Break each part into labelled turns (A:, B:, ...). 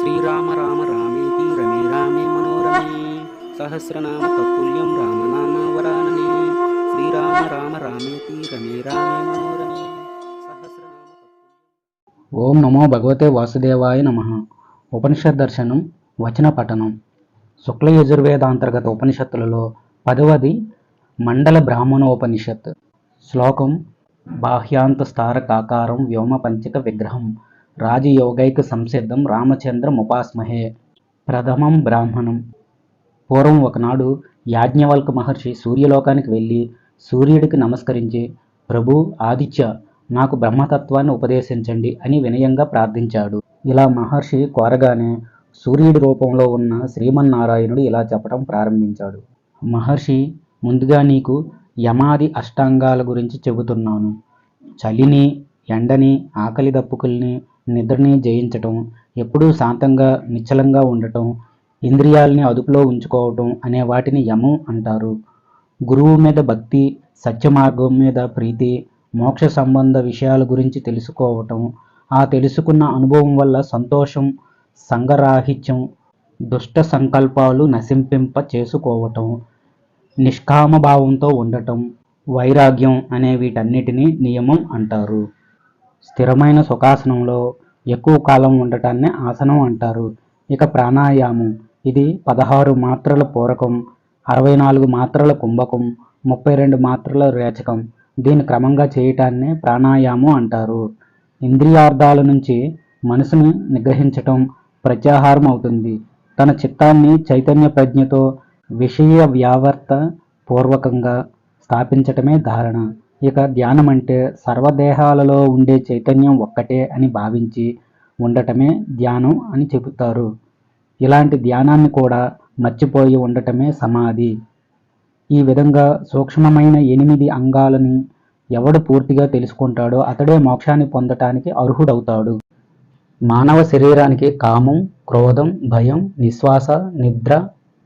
A: శ్రీరామ రామ రామేతి రమే రామే మనోరమే సహస్రనామ తత్తుల్యం రామనామ వరాననే శ్రీరామ రామ రామేతి రమే రామే మనోరమే సహస్రనామ
B: ఓం నమో భగవతే వాసుదేవాయ నమ. ఉపనిషత్ దర్శనం వచన పఠనం. శుక్ల యజుర్వేదాంతర్గత ఉపనిషత్తులలో పదవది మండల బ్రాహ్మణోపనిషత్. శ్లోకం బాహ్యాంతస్తారకాకారం వ్యోమ పంచక విగ్రహం. రాజయోగైక సంసిద్ధం రామచంద్రం ఉపాస్మహే. ప్రథమం బ్రాహ్మణం. పూర్వం ఒకనాడు యాజ్ఞవల్క మహర్షి సూర్యలోకానికి వెళ్ళి సూర్యుడికి నమస్కరించి ప్రభు ఆదిత్య నాకు బ్రహ్మతత్వాన్ని ఉపదేశించండి అని వినయంగా ప్రార్థించాడు. ఇలా మహర్షి కోరగానే సూర్యుడి రూపంలో ఉన్న శ్రీమన్నారాయణుడు ఇలా చెప్పడం ప్రారంభించాడు. మహర్షి ముందుగా నీకు యమాది అష్టాంగాల గురించి చెబుతున్నాను. చలిని ఎండని ఆకలి దప్పుకుల్ని నిద్రని జయించటం ఎప్పుడూ శాంతంగా నిశ్చలంగా ఉండటం ఇంద్రియాల్ని అదుపులో ఉంచుకోవటం అనే వాటిని యమం అంటారు. గురువు మీద భక్తి సత్య మార్గం మీద ప్రీతి మోక్ష సంబంధ విషయాల గురించి తెలుసుకోవటం ఆ తెలుసుకున్న అనుభవం వల్ల సంతోషం సంగరాహిత్యం దుష్ట సంకల్పాలు నశింపింప చేసుకోవటం నిష్కామ భావంతో ఉండటం వైరాగ్యం అనే వీటన్నిటిని నియమం అంటారు. స్థిరమైన సుఖాసనంలో ఎక్కువ కాలం ఉండటాన్ని ఆసనం అంటారు. ఇక ప్రాణాయామం. ఇది పదహారు మాత్రల పూరకం అరవై నాలుగు మాత్రల కుంభకం ముప్పై రెండు మాత్రల రేచకం. దీన్ని క్రమంగా చేయటాన్ని ప్రాణాయామం అంటారు. ఇంద్రియార్థాల నుంచి మనసును నిగ్రహించటం ప్రత్యాహారం అవుతుంది. తన చిత్తాన్ని చైతన్య ప్రజ్ఞతో విషయ వ్యావర్త పూర్వకంగా స్థాపించటమే ధారణ. ఇక ధ్యానం అంటే సర్వదేహాలలో ఉండే చైతన్యం ఒక్కటే అని భావించి ఉండటమే ధ్యానం అని చెబుతారు. ఇలాంటి ధ్యానాన్ని కూడా మర్చిపోయి ఉండటమే సమాధి. ఈ విధంగా సూక్ష్మమైన ఎనిమిది అంగాలని ఎవడు పూర్తిగా తెలుసుకుంటాడో అతడే మోక్షాన్ని పొందటానికి అర్హుడవుతాడు. మానవ శరీరానికి కామం క్రోధం భయం నిశ్వాస నిద్ర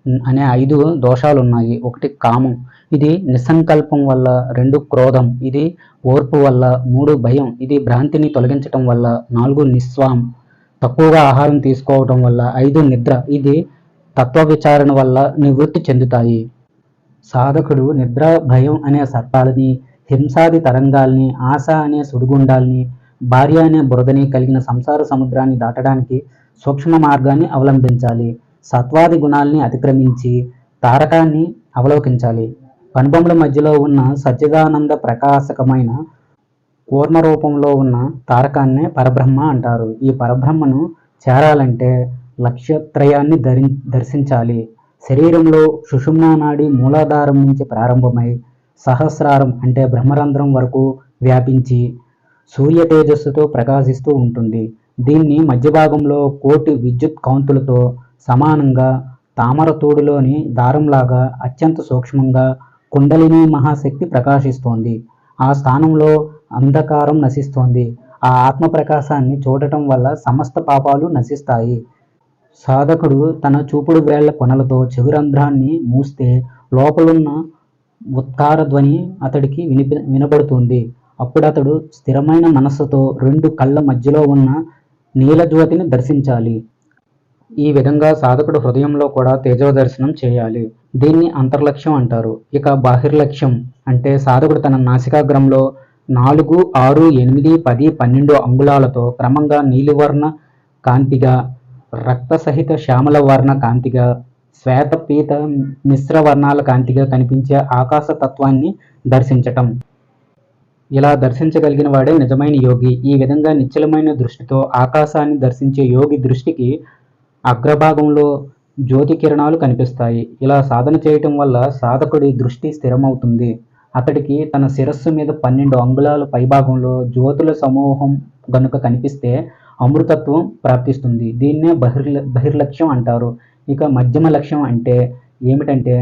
B: అనే ఐదు దోషాలు ఉన్నాయి ఒకటి కామం. ఇది నిస్సంకల్పం వల్ల రెండు క్రోధం. ఇది ఓర్పు వల్ల మూడు భయం. ఇది భ్రాంతిని తొలగించటం వల్ల నాలుగు నిస్వాం. తక్కువగా ఆహారం తీసుకోవటం వల్ల ఐదు నిద్ర. ఇది తత్వ విచారణ వల్ల నివృత్తి చెందుతాయి. సాధకుడు నిద్ర భయం అనే సర్పాలని హింసాది తరంగాల్ని ఆశ అనే సుడిగుండాల్ని భార్య అనే బురదని కలిగిన సంసార సముద్రాన్ని దాటడానికి సూక్ష్మ మార్గాన్ని అవలంబించాలి. సత్వాది గుణాల్ని అతిక్రమించి తారకాన్ని అవలోకించాలి. కనుబొమ్మల మధ్యలో ఉన్న సచ్చిదానంద ప్రకాశకమైన కూర్మ రూపంలో ఉన్న తారకాన్నే పరబ్రహ్మ అంటారు. ఈ పరబ్రహ్మను చేరాలంటే లక్ష్యత్రయాన్ని ధరి దర్శించాలి. శరీరంలో సుషుమ్నా నాడి మూలాధారం నుంచి ప్రారంభమై సహస్రారం అంటే బ్రహ్మరంధ్రం వరకు వ్యాపించి సూర్య తేజస్సుతో ప్రకాశిస్తూ ఉంటుంది. దీన్ని మధ్య భాగంలో కోటి విద్యుత్ కాంతులతో సమానంగా తామర తోడులోని దారంలాగా అత్యంత సూక్ష్మంగా కుండలిని మహాశక్తి ప్రకాశిస్తోంది. ఆ స్థానంలో అంధకారం నశిస్తోంది. ఆ ఆత్మ ప్రకాశాన్ని చూడటం వల్ల సమస్త పాపాలు నశిస్తాయి. సాధకుడు తన చూపుడు వేళ్ళ కొనలతో చెగురంధ్రాన్ని మూస్తే లోపలున్న ఉత్కార ధ్వని అతడికి వినిపి వినపడుతుంది. అప్పుడు అతడు స్థిరమైన మనస్సుతో రెండు కళ్ళ మధ్యలో ఉన్న నీలజ్యోతిని దర్శించాలి. ఈ విధంగా సాధకుడు హృదయంలో కూడా తేజో దర్శనం చేయాలి. దీన్ని అంతర్లక్ష్యం అంటారు. ఇక బాహిర్లక్ష్యం అంటే సాధకుడు తన నాసికాగ్రంలో నాలుగు ఆరు ఎనిమిది పది పన్నెండు అంగుళాలతో క్రమంగా నీలివర్ణ కాంతిగా రక్తసహిత శ్యామల వర్ణ కాంతిగా శ్వేతపీత మిశ్ర వర్ణాల కాంతిగా కనిపించే ఆకాశ తత్వాన్ని దర్శించటం. ఇలా దర్శించగలిగిన వాడే నిజమైన యోగి. ఈ విధంగా నిశ్చలమైన దృష్టితో ఆకాశాన్ని దర్శించే యోగి దృష్టికి అగ్రభాగంలో జ్యోతి కిరణాలు కనిపిస్తాయి. ఇలా సాధన చేయటం వల్ల సాధకుడి దృష్టి స్థిరమవుతుంది. అతడికి తన శిరస్సు మీద పన్నెండు అంగుళాల పైభాగంలో జ్యోతుల సమూహం గనుక కనిపిస్తే అమృతత్వం ప్రాప్తిస్తుంది. దీన్నే బహిర్ల బహిర్లక్ష్యం అంటారు. ఇక మధ్యమ లక్ష్యం అంటే ఏమిటంటే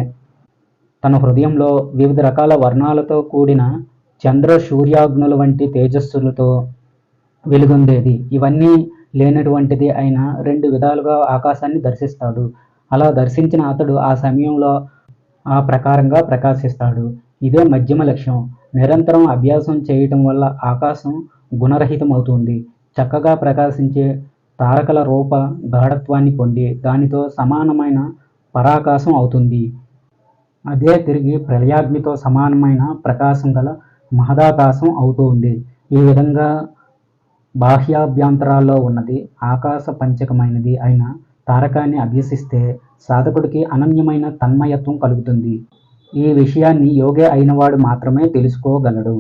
B: తన హృదయంలో వివిధ రకాల వర్ణాలతో కూడిన చంద్ర సూర్యాగ్నుల వంటి తేజస్సులతో వెలుగొందేది. ఇవన్నీ లేనటువంటిది అయిన రెండు విధాలుగా ఆకాశాన్ని దర్శిస్తాడు. అలా దర్శించిన అతడు ఆ సమయంలో ఆ ప్రకారంగా ప్రకాశిస్తాడు. ఇదే మధ్యమ లక్ష్యం. నిరంతరం అభ్యాసం చేయటం వల్ల ఆకాశం గుణరహితం అవుతుంది చక్కగా ప్రకాశించే తారకల రూప గాఢత్వాన్ని పొంది దానితో సమానమైన పరాకాశం అవుతుంది. అదే తిరిగి ప్రళయాగ్నితో సమానమైన ప్రకాశం గల మహదాకాశం అవుతుంది. ఈ విధంగా బాహ్యాభ్యంతరాల్లో ఉన్నది ఆకాశ పంచకమైనది అయిన తారకాన్ని అభ్యసిస్తే సాధకుడికి అనన్యమైన తన్మయత్వం కలుగుతుంది. ఈ విషయాన్ని యోగే అయినవాడు మాత్రమే తెలుసుకోగలడు.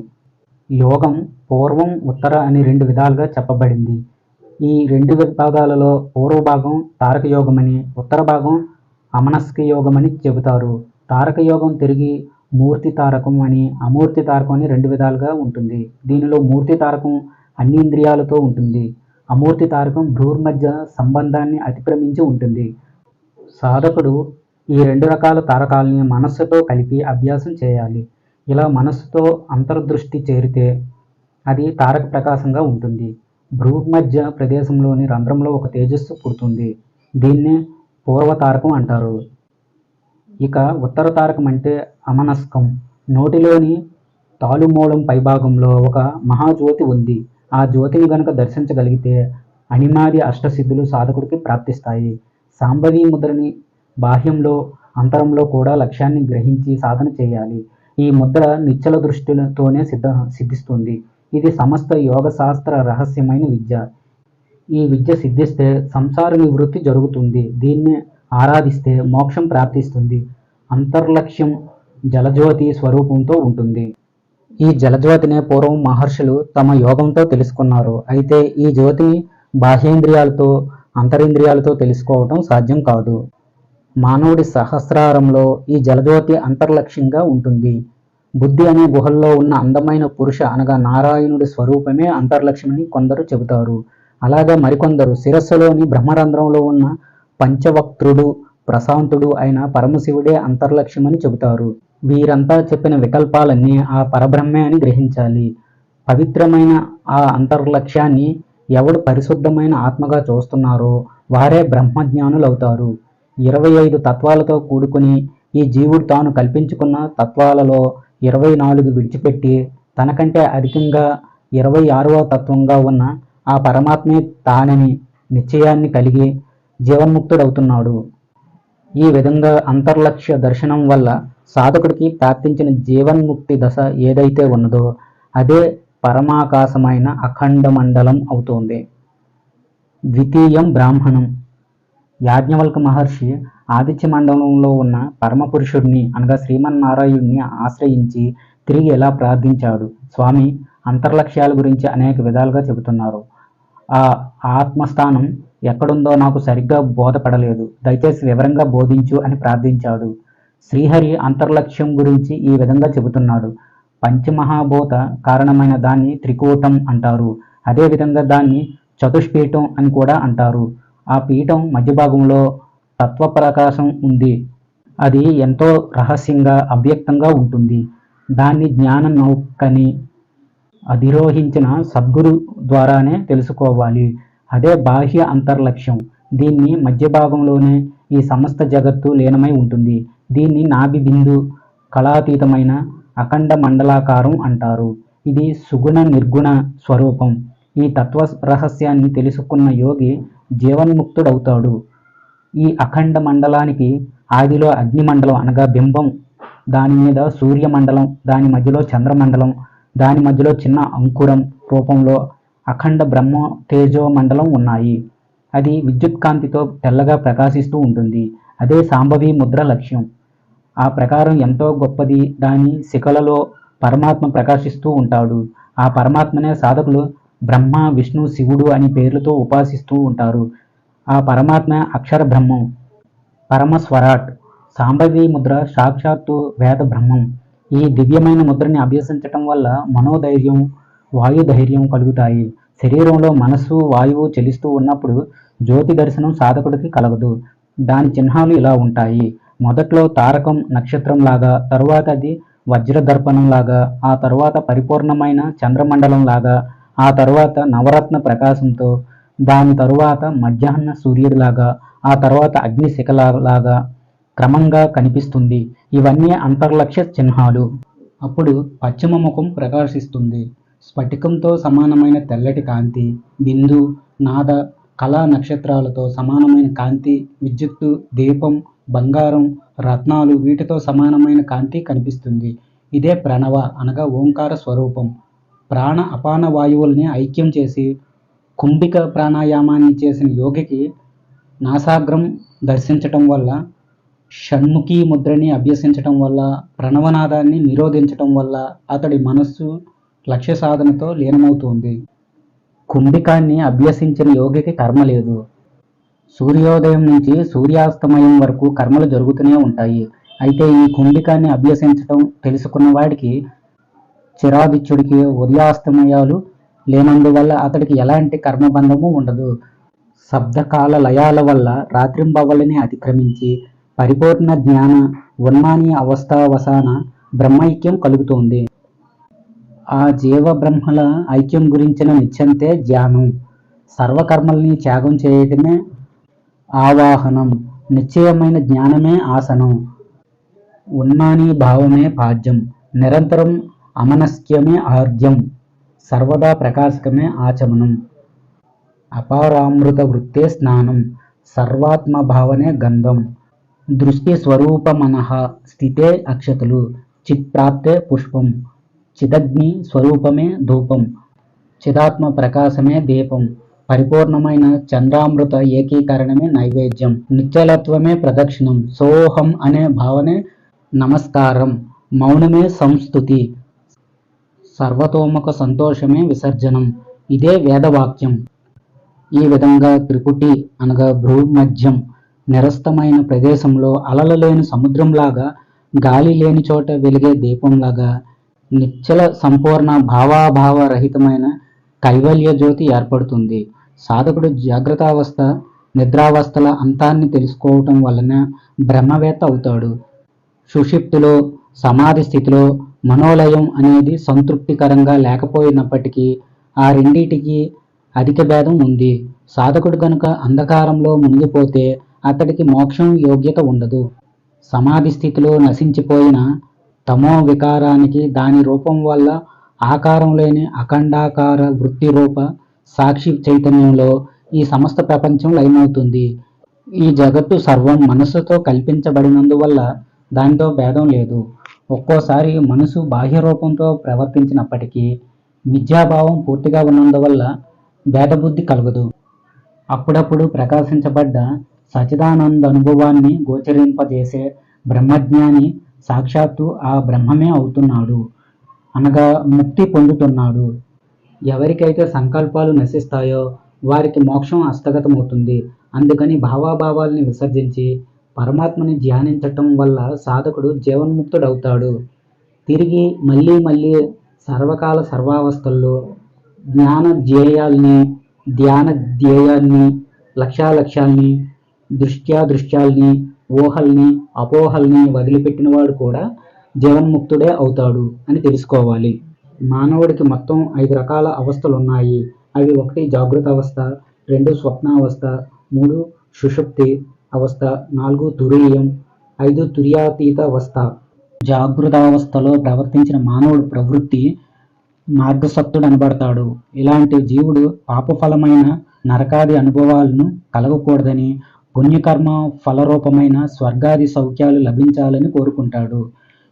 B: యోగం పూర్వం ఉత్తర అని రెండు విధాలుగా చెప్పబడింది. ఈ రెండు విభాగాలలో పూర్వ భాగం తారక యోగమని ఉత్తర భాగం అమనస్క యోగమని చెబుతారు. తారక యోగం తిరిగి మూర్తి తారకం అని అమూర్తి తారకం అని రెండు విధాలుగా ఉంటుంది. దీనిలో మూర్తి తారకం అన్ని ఇంద్రియాలతో ఉంటుంది. అమూర్తి తారకం భ్రూర్మధ్య సంబంధాన్ని అతిక్రమించి ఉంటుంది. సాధకుడు ఈ రెండు రకాల తారకాలని మనస్సుతో కలిపి అభ్యాసం చేయాలి. ఇలా మనస్సుతో అంతర్దృష్టి చేరితే అది తారక ప్రకాశంగా ఉంటుంది. భ్రూమధ్య ప్రదేశంలోని రంధ్రంలో ఒక తేజస్సు పుడుతుంది. దీన్నే పూర్వ తారకం అంటారు. ఇక ఉత్తర తారకం అంటే అమనస్కం. నోటిలోని తాలుమూలం పైభాగంలో ఒక మహాజ్యోతి ఉంది. ఆ జ్యోతిని గనుక దర్శించగలిగితే అణిమాది అష్టసిద్ధులు సాధకుడికి ప్రాప్తిస్తాయి. సాంబవీ ముద్రని బాహ్యంలో అంతరంలో కూడా లక్ష్యాన్ని గ్రహించి సాధన చేయాలి. ఈ ముద్ర నిశ్చల దృష్టితోనే సిద్ధ సిద్ధిస్తుంది. ఇది సమస్త యోగ శాస్త్ర రహస్యమైన విద్య. ఈ విద్య సిద్ధిస్తే సంసార నివృత్తి జరుగుతుంది. దీన్ని ఆరాధిస్తే మోక్షం ప్రాప్తిస్తుంది. అంతర్లక్ష్యం జలజ్యోతి స్వరూపంతో ఉంటుంది. ఈ జలజ్యోతినే పూర్వం మహర్షులు తమ యోగంతో తెలుసుకున్నారు. అయితే ఈ జ్యోతిని బాహ్యేంద్రియాలతో అంతరింద్రియాలతో తెలుసుకోవటం సాధ్యం కాదు. మానవుడి సహస్రారంలో ఈ జలజ్యోతి అంతర్లక్ష్యంగా ఉంటుంది. బుద్ధి అనే గుహల్లో ఉన్న అందమైన పురుష అనగా నారాయణుడి స్వరూపమే అంతర్లక్ష్యమని కొందరు చెబుతారు. అలాగే మరికొందరు శిరస్సులోని బ్రహ్మరంధ్రంలో ఉన్న పంచవక్త్రుడు ప్రశాంతుడు అయిన పరమశివుడే అంతర్లక్ష్యమని చెబుతారు. వీరంతా చెప్పిన వికల్పాలన్నీ ఆ పరబ్రహ్మే అని గ్రహించాలి. పవిత్రమైన ఆ అంతర్లక్ష్యాన్ని ఎవడు పరిశుద్ధమైన ఆత్మగా చూస్తున్నారో వారే బ్రహ్మజ్ఞానులవుతారు. ఇరవై ఐదు తత్వాలతో కూడుకుని ఈ జీవుడు తాను కల్పించుకున్న తత్వాలలో ఇరవై నాలుగు విడిచిపెట్టి తనకంటే అధికంగా ఇరవై ఆరవ తత్వంగా ఉన్న ఆ పరమాత్మే తానని నిశ్చయాన్ని కలిగి జీవన్ముక్తుడవుతున్నాడు. ఈ విధంగా అంతర్లక్ష్య దర్శనం వల్ల సాధకుడికి ప్రాప్తించిన జీవన్ముక్తి దశ ఏదైతే ఉన్నదో అదే పరమాకాశమైన అఖండ మండలం అవుతోంది. ద్వితీయం బ్రాహ్మణం. యాజ్ఞవల్క మహర్షి ఆదిత్య మండలంలో ఉన్న పరమపురుషుడిని అనగా శ్రీమన్నారాయణుడిని ఆశ్రయించి తిరిగి ఎలా ప్రార్థించాడు? స్వామి అంతర్లక్ష్యాల గురించి అనేక విధాలుగా చెబుతున్నారు. ఆ ఆత్మస్థానం ఎక్కడుందో నాకు సరిగ్గా బోధపడలేదు. దయచేసి వివరంగా బోధించు అని ప్రార్థించాడు. శ్రీహరి అంతర్లక్ష్యం గురించి ఈ విధంగా చెబుతున్నాడు. పంచమహాభూత కారణమైన దాన్ని త్రికూటం అంటారు. అదేవిధంగా దాన్ని చతుష్పీఠం అని కూడా అంటారు. ఆ పీఠం మధ్య భాగంలో తత్వ ప్రకాశం ఉంది. అది ఎంతో రహస్యంగా అవ్యక్తంగా ఉంటుంది. దాన్ని జ్ఞాన నౌకని అధిరోహించిన సద్గురు ద్వారానే తెలుసుకోవాలి. అదే బాహ్య అంతర్లక్ష్యం. దీన్ని మధ్య భాగంలోనే ఈ సమస్త జగత్తు లీనమై ఉంటుంది. దీన్ని నాభి బిందు కళాతీతమైన అఖండ మండలాకారం అంటారు. ఇది సుగుణ నిర్గుణ స్వరూపం. ఈ తత్వ రహస్యాన్ని తెలుసుకున్న యోగి జీవన్ముక్తుడవుతాడు. ఈ అఖండ మండలానికి ఆదిలో అగ్నిమండలం అనగా బింబం. దాని మీద సూర్యమండలం దాని మధ్యలో చంద్రమండలం దాని మధ్యలో చిన్న అంకురం రూపంలో అఖండ బ్రహ్మ తేజో మండలం ఉన్నాయి. అది విద్యుత్ కాంతితో తెల్లగా ప్రకాశిస్తూ ఉంటుంది. అదే సాంభవీ ముద్ర లక్ష్యం. ఆ ప్రకారం ఎంతో గొప్పది. దాని శిఖలలో పరమాత్మ ప్రకాశిస్తూ ఉంటాడు. ఆ పరమాత్మనే సాధకులు బ్రహ్మ విష్ణు శివుడు అని పేర్లతో ఉపాసిస్తూ ఉంటారు. ఆ పరమాత్మ అక్షర బ్రహ్మం పరమస్వరాట్ సాంబవి ముద్ర సాక్షాత్తు వేద బ్రహ్మం. ఈ దివ్యమైన ముద్రని అభ్యసించటం వల్ల మనోధైర్యం వాయుధైర్యం కలుగుతాయి. శరీరంలో మనస్సు వాయువు చెలిస్తూ ఉన్నప్పుడు జ్యోతి దర్శనం సాధకుడికి కలగదు. దాని చిహ్నాలు ఇలా ఉంటాయి. మొదట్లో తారకం నక్షత్రంలాగా తరువాత అది వజ్రదర్పణం లాగా ఆ తరువాత పరిపూర్ణమైన చంద్రమండలంలాగా ఆ తరువాత నవరత్న ప్రకాశంతో దాని తరువాత మధ్యాహ్న సూర్యుడిలాగా ఆ తర్వాత అగ్నిశిఖలాగా క్రమంగా కనిపిస్తుంది. ఇవన్నీ అంతర్లక్ష్య చిహ్నాలు. అప్పుడు పశ్చిమ ముఖం ప్రకాశిస్తుంది. స్ఫటికంతో సమానమైన తెల్లటి కాంతి బిందు నాద కళా నక్షత్రాలతో సమానమైన కాంతి విద్యుత్తు దీపం బంగారం రత్నాలు వీటితో సమానమైన కాంతి కనిపిస్తుంది. ఇదే ప్రణవ అనగా ఓంకార స్వరూపం. ప్రాణ అపాన వాయువుల్ని ఐక్యం చేసి కుంభిక ప్రాణాయామాన్ని చేసిన యోగికి నాసాగ్రం దర్శించటం వల్ల షణ్ముఖి ముద్రని అభ్యసించటం వల్ల ప్రణవనాదాన్ని నిరోధించటం వల్ల అతడి మనస్సు లక్ష్య సాధనతో లీనమవుతుంది. కుంభికాన్ని అభ్యసించిన యోగికి కర్మ లేదు. సూర్యోదయం నుంచి సూర్యాస్తమయం వరకు కర్మలు జరుగుతూనే ఉంటాయి. అయితే ఈ కుంభికాన్ని అభ్యసించటం తెలుసుకున్న వాడికి చిరాదిత్యుడికి ఉదయాస్తమయాలు లేనందువల్ల అతడికి ఎలాంటి కర్మబంధము ఉండదు. శబ్దకాల లయాల వల్ల రాత్రింబవళ్ళని అతిక్రమించి పరిపూర్ణ జ్ఞాన ఉన్మాని అవస్థావసాన బ్రహ్మైక్యం కలుగుతోంది. ఆ జీవ బ్రహ్మల ఐక్యం గురించిన నిత్యంతే ధ్యానం. సర్వకర్మల్ని త్యాగం చేయటమే ఆవాహనం. నిశ్చయమైన జ్ఞానమే ఆసనం. ఉన్మాని భావమే పాద్యం నిరంతరం అమనస్క్యమే ఆర్ఘ్యం సర్వదా ప్రకాశకమే ఆచమనం. అపారామృత వృత్తే స్నానం. సర్వాత్మ భావనే గంధం. దృష్టి స్వరూపమనః స్థితే అక్షతలు. చిత్ప్రాప్తే పుష్పం. చిదగ్ని స్వరూపమే ధూపం. చిదాత్మ ప్రకాశమే దీపం. పరిపూర్ణమైన చంద్రామృత ఏకీకరణమే నైవేద్యం నిత్యలత్వమే ప్రదక్షిణం సోహం అనే భావనే నమస్కారం మౌనమే సంస్థుతి సర్వతోముఖ సంతోషమే విసర్జనం. ఇదే వేదవాక్యం. ఈ విధంగా త్రిపుటి అనగా భూమధ్యం నిరస్తమైన ప్రదేశంలో అలలు లేని సముద్రంలాగా గాలి లేని చోట వెలిగే దీపంలాగా నిశ్చల సంపూర్ణ భావాభావ రహితమైన కైవల్య జ్యోతి ఏర్పడుతుంది. సాధకుడు జాగ్రత్తావస్థ నిద్రావస్థల అంతాన్ని తెలుసుకోవటం వలన బ్రహ్మవేత్త అవుతాడు. సుషిప్తిలో సమాధి స్థితిలో మనోలయం అనేది సంతృప్తికరంగా లేకపోయినప్పటికీ ఆ రెండిటికి అధిక భేదం ఉంది. సాధకుడు కనుక అంధకారంలో మునిగిపోతే అతడికి మోక్షం యోగ్యత ఉండదు. సమాధి స్థితిలో నశించిపోయిన తమో వికారానికి దాని రూపం వల్ల ఆకారం లేని అఖండాకార వృత్తి రూప సాక్షి చైతన్యంలో ఈ సమస్త ప్రపంచం లయమవుతుంది. ఈ జగత్తు సర్వం మనస్సుతో కల్పించబడినందువల్ల దానితో భేదం లేదు. ఒక్కోసారి మనసు బాహ్య రూపంతో ప్రవర్తించినప్పటికీ మిథ్యాభావం పూర్తిగా ఉన్నందువల్ల భేదబుద్ధి కలగదు. అప్పుడప్పుడు ప్రకాశించబడ్డ సచిదానంద అనుభవాన్ని గోచరింపజేసే బ్రహ్మజ్ఞాని సాక్షాత్తు ఆ బ్రహ్మమే అవుతున్నాడు. అనగా ముక్తి పొందుతున్నాడు. ఎవరికైతే సంకల్పాలు నశిస్తాయో వారికి మోక్షం హస్తగతమవుతుంది. అందుకని భావాభావాల్ని విసర్జించి పరమాత్మని ధ్యానించటం వల్ల సాధకుడు జీవన్ముక్తుడవుతాడు. తిరిగి మళ్ళీ మళ్ళీ సర్వకాల సర్వావస్థల్లో జ్ఞాన ధ్యేయాల్ని ధ్యాన ధ్యేయాల్ని లక్ష్యాలక్ష్యాల్ని దృష్ట్యాదృష్ట్యాల్ని ఊహల్ని అపోహల్ని వదిలిపెట్టినవాడు కూడా జీవన్ముక్తుడే అవుతాడు అని తెలుసుకోవాలి. మానవుడికి మొత్తం ఐదు రకాల అవస్థలు ఉన్నాయి అవి ఒకటి జాగృత అవస్థ రెండు స్వప్నావస్థ మూడు సుషుప్తి అవస్థ నాలుగు తురీయం ఐదు తుర్యాతీత అవస్థ. జాగృతావస్థలో ప్రవర్తించిన మానవుడు ప్రవృత్తి మార్గసత్తుడు అనబడతాడు. ఇలాంటి జీవుడు పాపఫలమైన నరకాది అనుభవాలను కలగకూడదని పుణ్యకర్మ ఫలరూపమైన స్వర్గాది సౌఖ్యాలు లభించాలని కోరుకుంటాడు.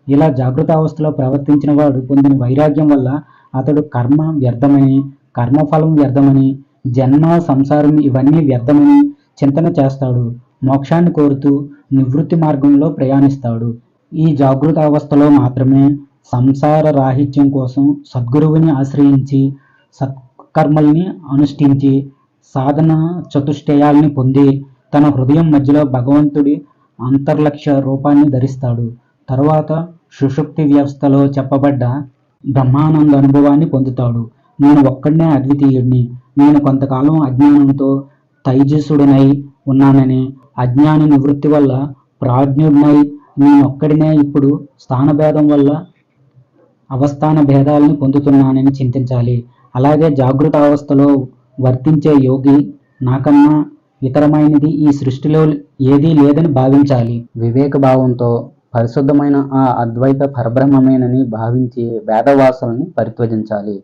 B: ఇలా జాగృత అవస్థలో ప్రవర్తించిన వాడు పొందిన వైరాగ్యం వల్ల అతడు కర్మ వ్యర్థమని కర్మఫలం వ్యర్థమని జన్మ సంసారం ఇవన్నీ వ్యర్థమని చింతన చేస్తాడు. మోక్షాన్ని కోరుతూ నివృత్తి మార్గంలో ప్రయాణిస్తాడు. ఈ జాగృత అవస్థలో మాత్రమే సంసార రాహిత్యం కోసం సద్గురువుని ఆశ్రయించి సత్కర్మల్ని అనుష్ఠించి సాధన చతుష్టయాల్ని పొంది తన హృదయం మధ్యలో భగవంతుడి అంతర్లక్ష్య రూపాన్ని ధరిస్తాడు. తర్వాత సుషుప్తి వ్యవస్థలో చెప్పబడ్డ బ్రహ్మానంద అనుభవాన్ని పొందుతాడు. నేను ఒక్కడనే అద్వితీయుడిని నేను కొంతకాలం అజ్ఞానంతో తైజసుడినై ఉన్నానని అజ్ఞాన నివృత్తి వల్ల ప్రాజ్ఞుడినై నేనొక్కడినే ఇప్పుడు స్థానభేదం వల్ల అవస్థాన భేదాలను పొందుతున్నానని చింతించాలి. అలాగే జాగృత అవస్థలో వర్తించే యోగి నాకన్నా ఇతరమైనది ఈ సృష్టిలో ఏదీ లేదని భావించాలి. వివేక భావంతో పరిశుద్ధమైన ఆ అద్వైత పరబ్రహ్మమేనని భావించి వేదవాసుల్ని పరిత్వజించాలి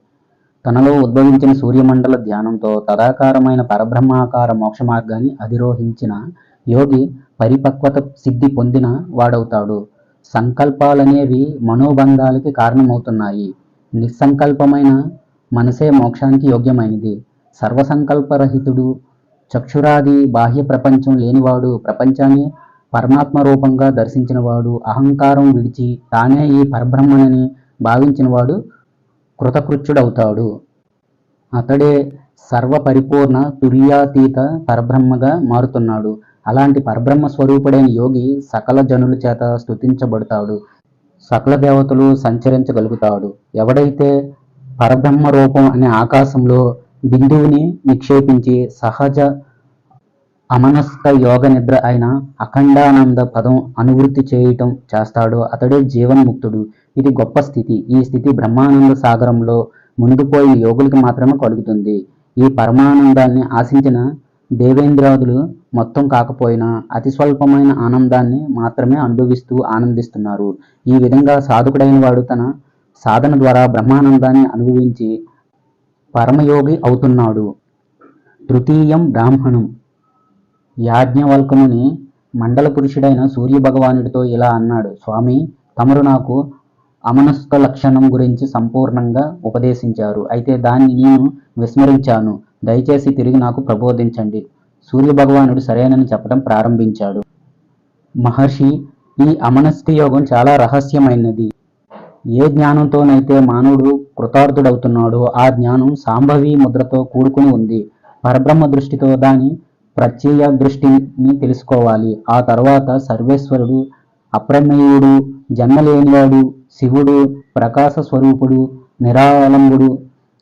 B: తనలో ఉద్భవించిన సూర్యమండల ధ్యానంతో తదాకారమైన పరబ్రహ్మాకార మోక్ష మార్గాన్ని అధిరోహించిన యోగి పరిపక్వత సిద్ధి పొందిన వాడవుతాడు. సంకల్పాలనేవి మనోబంధాలకి కారణమవుతున్నాయి. నిస్సంకల్పమైన మనసే మోక్షానికి యోగ్యమైనది. సర్వసంకల్పరహితుడు చక్షురాది బాహ్య ప్రపంచం లేనివాడు ప్రపంచాన్ని పరమాత్మ రూపంగా దర్శించినవాడు అహంకారం విడిచి తానే ఈ పరబ్రహ్మణని భావించినవాడు కృతకృత్యుడవుతాడు. అతడే సర్వపరిపూర్ణ తుర్యాతీత పరబ్రహ్మగా మారుతున్నాడు. అలాంటి పరబ్రహ్మ స్వరూపుడైన యోగి సకల జనుల చేత స్థుతించబడతాడు సకల దేవతలు సంచరించగలుగుతాడు. ఎవడైతే పరబ్రహ్మ రూపం అనే ఆకాశంలో బిందువుని నిక్షేపించి సహజ అమనస్క యోగ నిద్ర అయిన అఖండానంద పదం అనువృత్తి చేయటం చేస్తాడో. అతడే జీవన్ముక్తుడు. ఇది గొప్ప స్థితి. ఈ స్థితి బ్రహ్మానంద సాగరంలో మునిగిపోయిన యోగులకు మాత్రమే కలుగుతుంది. ఈ పరమానందాన్ని ఆశించిన దేవేంద్రాదులు మొత్తం కాకపోయినా అతి స్వల్పమైన ఆనందాన్ని మాత్రమే అనుభవిస్తూ ఆనందిస్తున్నారు. ఈ విధంగా సాధకుడైన వాడు తన సాధన ద్వారా బ్రహ్మానందాన్ని అనుభవించి పరమయోగి అవుతున్నాడు. తృతీయం బ్రాహ్మణం. యాజ్ఞవల్కముని మండల పురుషుడైన సూర్య భగవానుడితో ఇలా అన్నాడు స్వామి తమరు నాకు అమనస్క లక్షణం గురించి సంపూర్ణంగా ఉపదేశించారు. అయితే దాన్ని నేను విస్మరించాను. దయచేసి తిరిగి నాకు ప్రబోధించండి. సూర్య భగవానుడు సరేనని చెప్పడం ప్రారంభించాడు. మహర్షి ఈ అమనస్క యోగం చాలా రహస్యమైనది. ఏ జ్ఞానంతోనైతే మానవుడు కృతార్థుడవుతున్నాడో ఆ జ్ఞానం సాంభవి ముద్రతో కూడుకుని ఉంది. పరబ్రహ్మ దృష్టితో దాని ప్రత్యయ దృష్టిని తెలుసుకోవాలి. ఆ తర్వాత సర్వేశ్వరుడు అప్రమేయుడు జన్మలేనివాడు శివుడు ప్రకాశ స్వరూపుడు నిరాలంబుడు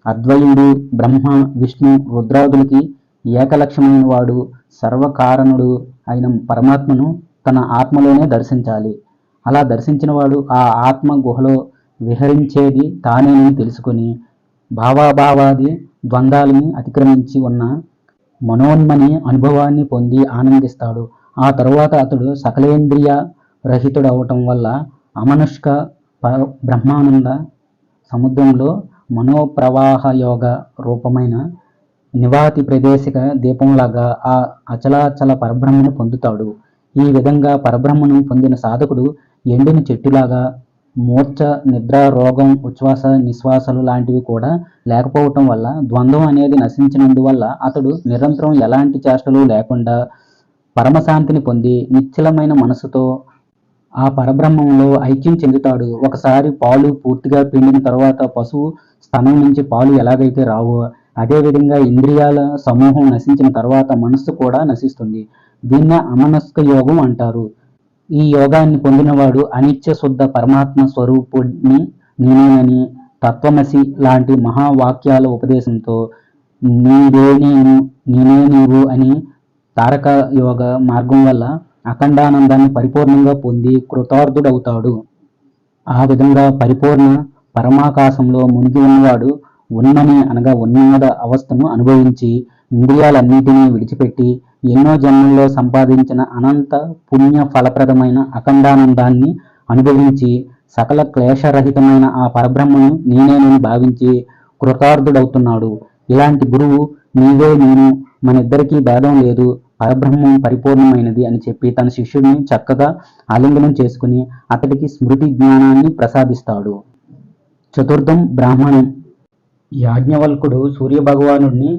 B: అద్వయుడు బ్రహ్మ విష్ణు రుద్రాదులకి ఏకలక్ష్యమైన వాడు సర్వకారణుడు అయిన పరమాత్మను తన ఆత్మలోనే దర్శించాలి. అలా దర్శించినవాడు ఆ ఆత్మ గుహలో విహరించేది తానేనని తెలుసుకుని భావాభావాది ద్వంద్వాలని అతిక్రమించి ఉన్న మనోన్మని అనుభవాన్ని పొంది ఆనందిస్తాడు. ఆ తరువాత అతడు సకలేంద్రియ రహితుడవటం వల్ల అమనుష్క బ్రహ్మానంద సముద్రంలో మనోప్రవాహ యోగ రూపమైన నివాతి ప్రదేశిక దీపంలాగా ఆ అచలాచల పరబ్రహ్మను పొందుతాడు. ఈ విధంగా పరబ్రహ్మను పొందిన సాధకుడు ఎండిన చెట్టులాగా మూర్ఛ నిద్ర రోగం ఉచ్ఛ్వాస నిశ్వాసాలు లాంటివి కూడా లేకపోవటం వల్ల ద్వంద్వం అనేది నశించినందువల్ల అతడు నిరంతరం ఎలాంటి చేష్టలు లేకుండా పరమశాంతిని పొంది నిశ్చలమైన మనసుతో ఆ పరబ్రహ్మంలో ఐక్యం చెందుతాడు. ఒకసారి పాలు పూర్తిగా పిండిన తర్వాత పశువు స్థనం నుంచి పాలు ఎలాగైతే రావో అదేవిధంగా ఇంద్రియాల సమూహం నశించిన తర్వాత మనస్సు కూడా నశిస్తుంది. దీన్నే అమనస్క యోగం అంటారు. ఈ యోగాన్ని పొందినవాడు అనిత్య శుద్ధ పరమాత్మ స్వరూపుణ్ణి నేనేనని తత్వమసి లాంటి మహావాక్యాల ఉపదేశంతో నీవే నేను నేనే నీవు అని తారక యోగ మార్గం వల్ల అఖండానందాన్ని పరిపూర్ణంగా పొంది కృతార్థుడవుతాడు. ఆ విధంగా పరిపూర్ణ పరమాకాశంలో మునిగి ఉన్నవాడు ఉన్నని అనగా ఉన్నద అవస్థను అనుభవించి ఇంద్రియాలన్నిటినీ విడిచిపెట్టి ఎన్నో జన్మల్లో సంపాదించిన అనంత పుణ్య ఫలప్రదమైన అఖండానందాన్ని అనుభవించి సకల క్లేశరహితమైన ఆ పరబ్రహ్మను నేనేనని భావించి కృతార్థుడవుతున్నాడు. ఇలాంటి గురువు నీవే నేను మన ఇద్దరికీ భేదం లేదు పరబ్రహ్మం పరిపూర్ణమైనది అని చెప్పి తన శిష్యుడిని చక్కగా ఆలింగనం చేసుకుని అతడికి స్మృతి జ్ఞానాన్ని ప్రసాదిస్తాడు. చతుర్థం బ్రాహ్మణం. యాజ్ఞవల్కుడు సూర్య భగవానుడిని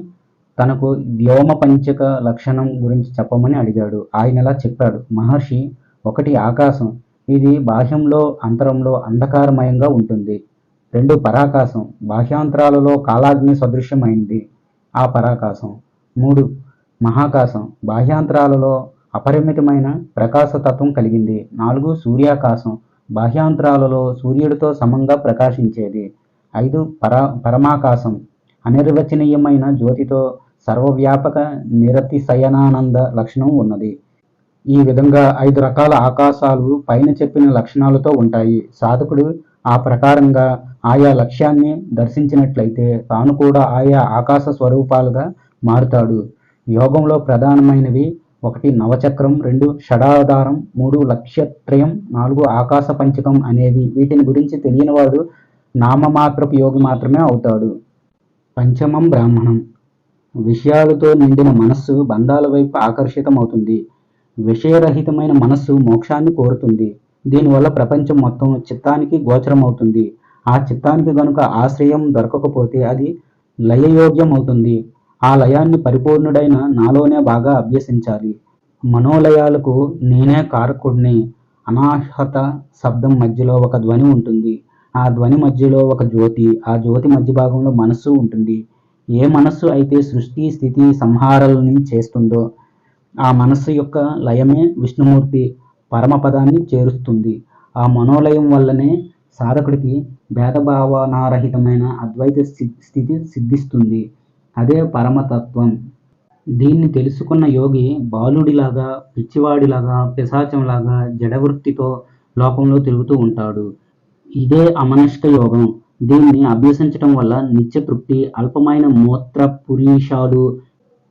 B: తనకు వ్యోమ పంచక లక్షణం గురించి చెప్పమని అడిగాడు. ఆయన ఇలా చెప్పాడు. మహర్షి ఒకటి ఆకాశం. ఇది బాహ్యంలో అంతరంలో అంధకారమయంగా ఉంటుంది. రెండు పరాకాశం. బాహ్యాంతరాలలో కాలాగ్ని సదృశ్యమైంది. ఆ పరాకాశం. మూడు మహాకాశం. బాహ్యాంతరాలలో అపరిమితమైన ప్రకాశతత్వం కలిగింది. నాలుగు సూర్యాకాశం. బాహ్యాంతరాలలో సూర్యుడితో సమంగా ప్రకాశించేది. ఐదు పరా పరమాకాశం. అనిర్వచనీయమైన జ్యోతితో సర్వవ్యాపక నిరతిశయనానంద లక్షణం ఉన్నది. ఈ విధంగా ఐదు రకాల ఆకాశాలు పైన చెప్పిన లక్షణాలతో ఉంటాయి. సాధకుడు ఆ ప్రకారంగా ఆయా లక్ష్యాన్ని దర్శించినట్లయితే తాను కూడా ఆయా ఆకాశ స్వరూపాలుగా మారుతాడు. యోగంలో ప్రధానమైనవి ఒకటి నవచక్రం రెండు షడాధారం మూడు లక్ష్యత్రయం నాలుగు ఆకాశ పంచకం అనేవి. వీటిని గురించి తెలియనివాడు నామమాత్రపు యోగి మాత్రమే అవుతాడు. పంచమం బ్రాహ్మణం. విషయాలతో నిండిన మనస్సు బంధాల వైపు ఆకర్షితమవుతుంది. విషయరహితమైన మనస్సు మోక్షాన్ని కోరుతుంది. దీనివల్ల ప్రపంచం మొత్తం చిత్తానికి గోచరమవుతుంది. ఆ చిత్తానికి గనుక ఆశ్రయం దొరకకపోతే అది లయయోగ్యం అవుతుంది ఆ లయాన్ని పరిపూర్ణుడైన నాలోనే బాగా అభ్యసించాలి. మనోలయాలకు నేనే కారకుడిని. అనాహత శబ్దం మధ్యలో ఒక ధ్వని ఉంటుంది. ఆ ధ్వని మధ్యలో ఒక జ్యోతి ఆ జ్యోతి మధ్య భాగంలో మనస్సు ఉంటుంది. ఏ మనస్సు అయితే సృష్టి స్థితి సంహారాలని చేస్తుందో ఆ మనస్సు యొక్క లయమే విష్ణుమూర్తి పరమపదాన్ని చేరుస్తుంది. ఆ మనోలయం వల్లనే సాధకుడికి భేదభావనారహితమైన అద్వైత స్థితి సిద్ధిస్తుంది. అదే పరమతత్వం. దీన్ని తెలుసుకున్న యోగి బాలుడిలాగా పిచ్చివాడిలాగా పిశాచంలాగా జడవృత్తితో లోకంలో తిరుగుతూ ఉంటాడు. ఇదే అమనష్క యోగం. దీన్ని అభ్యసించటం వల్ల నిత్య తృప్తి అల్పమైన మూత్ర పురీషాలు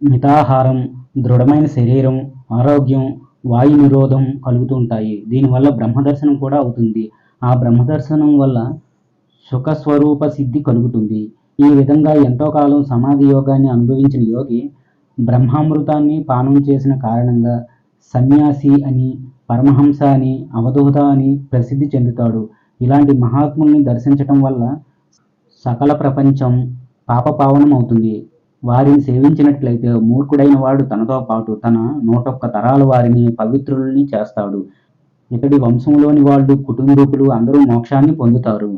B: మితాహారం దృఢమైన శరీరం ఆరోగ్యం వాయు నిరోధం కలుగుతూ ఉంటాయి. దీనివల్ల బ్రహ్మదర్శనం కూడా అవుతుంది. ఆ బ్రహ్మదర్శనం వల్ల సుఖస్వరూప సిద్ధి కలుగుతుంది. ఈ విధంగా ఎంతో కాలం సమాధి యోగాన్ని అనుభవించిన యోగి బ్రహ్మామృతాన్ని పానం చేసిన కారణంగా సన్యాసి అని పరమహంస అని అవధూత అని ప్రసిద్ధి చెందుతాడు. ఇలాంటి మహాత్ముల్ని దర్శించటం వల్ల సకల ప్రపంచం పాపపావనం అవుతుంది వారిని సేవించినట్లయితే మూర్ఖుడైన వాడు తనతో పాటు తన నూటొక్క తరాల వారిని పవిత్రుల్ని చేస్తాడు. ఇతడి వంశంలోని వాళ్ళు కుటుంబీకులు అందరూ మోక్షాన్ని పొందుతారు.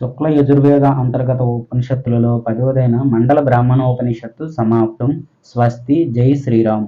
B: శుక్ల యజుర్వేద అంతర్గత ఉపనిషత్తులలో పదవదైన మండల బ్రాహ్మణ ఉపనిషత్తు సమాప్తం. స్వస్తి. జై శ్రీరామ్.